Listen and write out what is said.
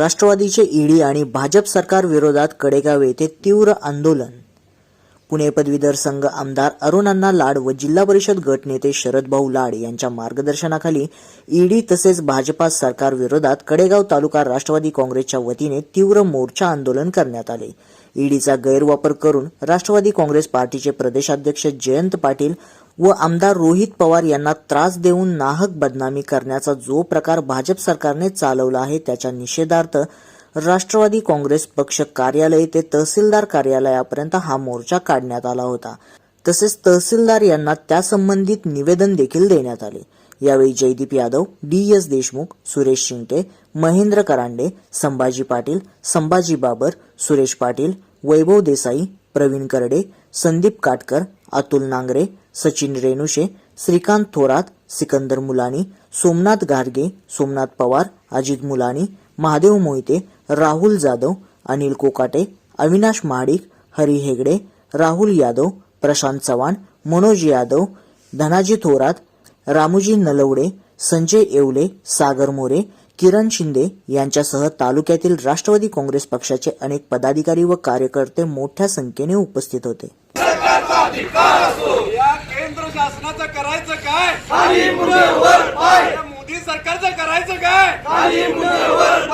राष्ट्रवादीचे ईडी आणि भाजप सरकार विरोधात कडेगाव येथे तीव्र आंदोलन. पुणे पदवीधर संघ आमदार अरुणांना लाड व जिल्हा परिषद गट नेते लाड यांच्या मार्गदर्शनाखाली ईडी तसेच भाजपा सरकार विरोधात कडेगाव तालुका राष्ट्रवादी काँग्रेसच्या वतीने तीव्र मोर्चा आंदोलन करण्यात आले. ईडीचा गैरवापर करून राष्ट्रवादी काँग्रेस पार्टीचे प्रदेशाध्यक्ष जयंत पाटील व आमदार रोहित पवार यांना त्रास देऊन नाहक बदनामी करण्याचा जो प्रकार भाजप सरकारने चालवला आहे त्याच्या निषेधार्थ राष्ट्रवादी काँग्रेस पक्ष कार्यालय ते तहसीलदार कार्यालयापर्यंत हा मोर्चा काढण्यात आला होता. तसेच तहसीलदार यांना त्यासंबंधित निवेदन देखील देण्यात आले. यावेळी जयदीप यादव डी एस देशमुख सुरेश शिंगटे महेंद्र करांडे संभाजी पाटील संभाजी बाबर सुरेश पाटील वैभव देसाई प्रवीण करडे संदीप काटकर अतुल नांगरे सचिन रेणुशे श्रीकांत थोरात सिकंदर मुलानी सोमनाथ गारगे सोमनाथ पवार अजित मुलानी महादेव मोहिते राहुल जाधव अनिल कोकाटे अविनाश महाडिक हरी हेगडे राहुल यादव प्रशांत चव्हाण मनोज यादव धनाजी थोरात रामोजी नलवडे संजय येवले सागर मोरे किरण शिंदे यांच्यासह तालुक्यातील राष्ट्रवादी काँग्रेस पक्षाचे अनेक पदाधिकारी व कार्यकर्ते मोठ्या संख्येने उपस्थित होते. या केंद्र शासनाचं करायचं काय? खाली वर पाय. या मोदी सरकारचं करायचं काय? खाली वर